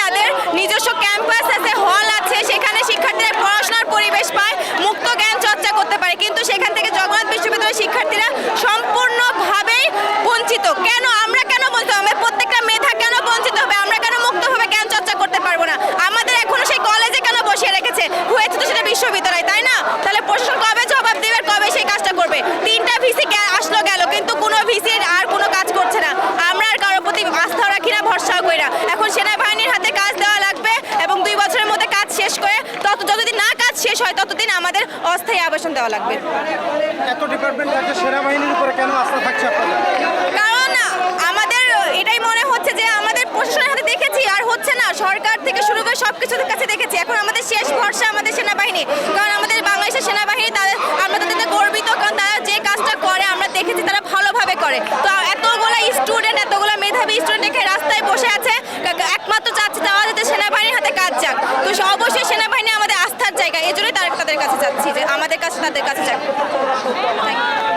তাদের নিজস্ব ক্যাম্পাস আছে, হল আছে, সেখানে শিক্ষার্থীরা পড়াশোনার পরিবেশ পায়, মুক্ত জ্ঞান চর্চা করতে পারে। কিন্তু সেখান থেকে জগন্নাথ বিশ্ববিদ্যালয়ের শিক্ষার্থীরা শেষ হয় ততদিন আমাদের অস্থায়ী আবাসন দেওয়া লাগবে। কারণ আমাদের এটাই মনে হচ্ছে যে আমাদের প্রশাসনের হাতে দেখেছি আর হচ্ছে না সরকার থেকে শুরু করে সব কিছুর কাছে দেখেছি। এখন আমাদের かしなでかしちゃう。はい